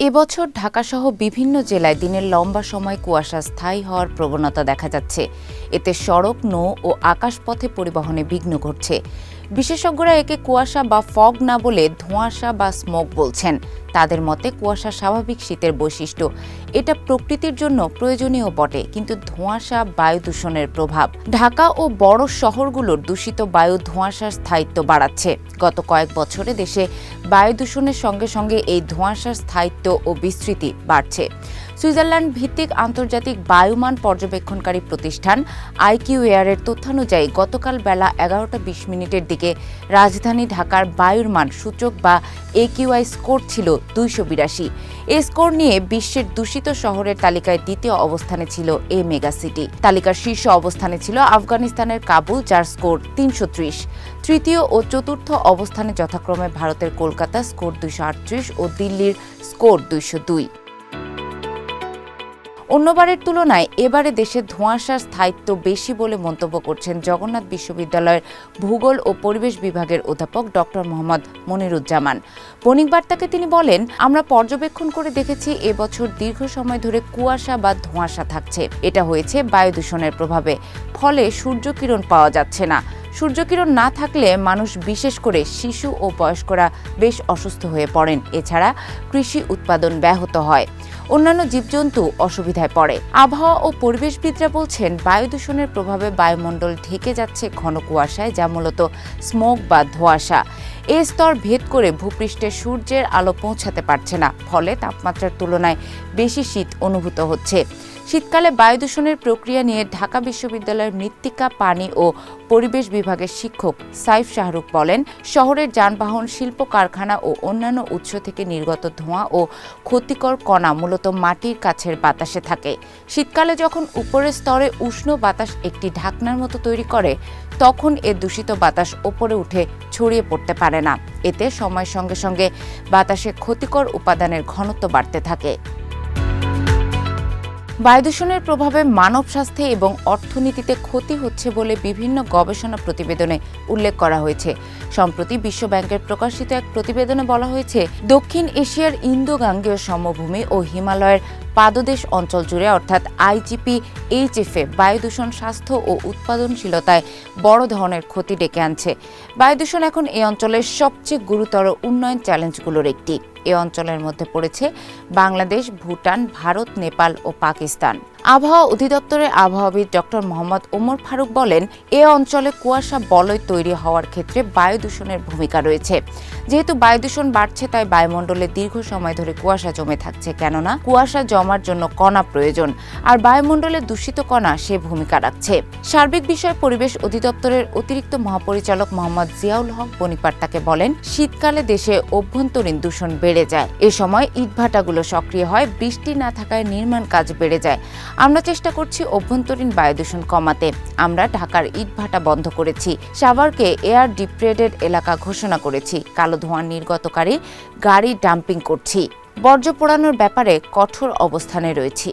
এবছর ঢাকাসহ বিভিন্ন জেলায় দিনের লম্বা সময় কুয়াশা স্থায়ী হওয়ার প্রবণতা দেখা যাচ্ছে। এতে সড়ক, নৌ ও আকাশপথে পরিবহনে বিঘ্ন ঘটছে। বিশেষজ্ঞরা একে কুয়াশা বা ফগ না বলে ধোঁয়াশা বা স্মোক বলছেন। তাদের মতে কুয়াশা স্বাভাবিক শীতের বৈশিষ্ট্য। এটা প্রকৃতির জন্য প্রয়োজনীয় বটে, কিন্তু ধোঁয়াশা বায়ু দূষণের প্রভাব। ঢাকা ও বড় শহরগুলোর দূষিত বায়ু ধোঁয়াশার স্থায়িত্ব বাড়াচ্ছে। গত কয়েক বছরে দেশে বায়ু দূষণের সঙ্গে সঙ্গে এই ধোঁয়াশার স্থায়িত্ব ও বিস্তৃতি বাড়ছে। সুইজারল্যান্ড ভিত্তিক আন্তর্জাতিক বায়ুমান পর্যবেক্ষণকারী প্রতিষ্ঠান আইকিউ এয়ারের তথ্যানুযায়ী গতকাল বেলা এগারোটা বিশ মিনিটের দিকে রাজধানী ঢাকার বায়ুর মান সূচক বা একিউআই স্কোর ছিল দুইশো বিরাশি। এ স্কোর নিয়ে বিশ্বের দূষিত শহরের তালিকায় দ্বিতীয় অবস্থানে ছিল এ মেগা সিটি তালিকার শীর্ষ অবস্থানে ছিল আফগানিস্তানের কাবুল, যার স্কোর তিনশো ত্রিশ। তৃতীয় ও চতুর্থ অবস্থানে যথাক্রমে ভারতের কলকাতা স্কোর দুইশো আটত্রিশ ও দিল্লির স্কোর দুইশো দুই। অন্যবারের তুলনায় এবারে দেশে ধোঁয়াশার স্থায়িত্ব বেশি বলে মন্তব্য করছেন জগন্নাথ বিশ্ববিদ্যালয়ের ভূগোল ও পরিবেশ বিভাগের অধ্যাপক ডক্টর মোহাম্মদ মনিরুজ্জামান। বণিক বার্তাকে তিনি বলেন, আমরা পর্যবেক্ষণ করে দেখেছি এবছর দীর্ঘ সময় ধরে কুয়াশা বা ধোঁয়াশা থাকছে। এটা হয়েছে বায়ু দূষণের প্রভাবে। ফলে সূর্যকিরণ পাওয়া যাচ্ছে না। সূর্যকিরণ না থাকলে মানুষ বিশেষ করে শিশু ও বয়স্করা বেশ অসুস্থ হয়ে পড়েন। এছাড়া কৃষি উৎপাদন ব্যাহত হয়। অন্যান্য জীবজন্তু অসুবিধায় পড়ে। আবহাওয়া ও পরিবেশবিদরা বলছেন, বায়ু দূষণের প্রভাবে বায়ুমণ্ডল ঢেকে যাচ্ছে ঘন কুয়াশায়, যা মূলত স্মোক বা ধোঁয়াশা। এ স্তর ভেদ করে ভূপৃষ্ঠে সূর্যের আলো পৌঁছাতে পারছে না। ফলে তাপমাত্রার তুলনায় বেশি শীত অনুভূত হচ্ছে। শীতকালে বায়ু দূষণের প্রক্রিয়া নিয়ে ঢাকা বিশ্ববিদ্যালয়ের মৃত্তিকা, পানি ও পরিবেশ বিভাগের শিক্ষক সাইফ শাহরুখ বলেন, শহরের যানবাহন, শিল্প কারখানা ও অন্যান্য উৎস থেকে নির্গত ধোঁয়া ও ক্ষতিকর কণা মূলত মাটির কাছের বাতাসে থাকে। শীতকালে যখন উপরের স্তরে উষ্ণ বাতাস একটি ঢাকনার মতো তৈরি করে, তখন এ দূষিত বাতাস ওপরে উঠে ছড়িয়ে পড়তে পারে না। এতে সময়ের সঙ্গে সঙ্গে বাতাসে ক্ষতিকর উপাদানের ঘনত্ব বাড়তে থাকে। বায়ুদূষণের প্রভাবে মানব স্বাস্থ্যে এবং অর্থনীতিতে ক্ষতি হচ্ছে বলে বিভিন্ন গবেষণা প্রতিবেদনে উল্লেখ করা হয়েছে। সম্প্রতি বিশ্ব ব্যাংকের প্রকাশিত এক প্রতিবেদনে বলা হয়েছে, দক্ষিণ এশিয়ার ইন্দো গাঙ্গেয় সমভূমি ও হিমালয়ের পাদদেশ অঞ্চল জুড়ে অর্থাৎ আইজিপি এইচএফে বায়ু দূষণ স্বাস্থ্য ও উৎপাদনশীলতায় বড় ধরনের ক্ষতি ডেকে আনছে। বায়ু দূষণ এখন এই অঞ্চলের সবচেয়ে গুরুতর উন্নয়ন চ্যালেঞ্জগুলোর একটি। এ অঞ্চলের মধ্যে পড়েছে বাংলাদেশ ভুটান ভারত নেপাল ও পাকিস্তান। আবহাওয়া অধিদপ্তরের আবহাওয়াবিদ ডক্টর মোহাম্মদ ওমর ফারুক বলেন, এ অঞ্চলে কুয়াশা বলয় তৈরি হওয়ার ক্ষেত্রে বায়ু দূষণের ভূমিকা রয়েছে। যেহেতু বায়ু দূষণ বাড়ছে, তাই বায়ুমণ্ডলে দীর্ঘ সময় ধরে কুয়াশা জমে থাকছে। কেননা, কুয়াশা জমার জন্য কণা প্রয়োজন, আর বায়ুমণ্ডলে দূষিত কণা সে ভূমিকা রাখছে। সার্বিক বিষয় পরিবেশ অধিদপ্তরের অতিরিক্ত মহাপরিচালক মোহাম্মদ জিয়াউল হক বনিপাট্টাকে বলেন, শীতকালে দেশে অভ্যন্তরীণ দূষণ বেড়ে যায়। এ সময় ইটভাটাগুলো সক্রিয় হয়, বৃষ্টি না থাকায় নির্মাণ কাজ বেড়ে যায়। আমরা চেষ্টা করছি অভ্যন্তরীণ বায়ুদূষণ কমাতে। আমরা ঢাকার ইটভাটা বন্ধ করেছি। সাভারকে এয়ার ডিপ্রেডেড এলাকা ঘোষণা করেছি। কালো ধোঁয়া নির্গতকারী গাড়ি ডাম্পিং করছি। বর্জ্য পোড়ানোর ব্যাপারে কঠোর অবস্থানে রয়েছি।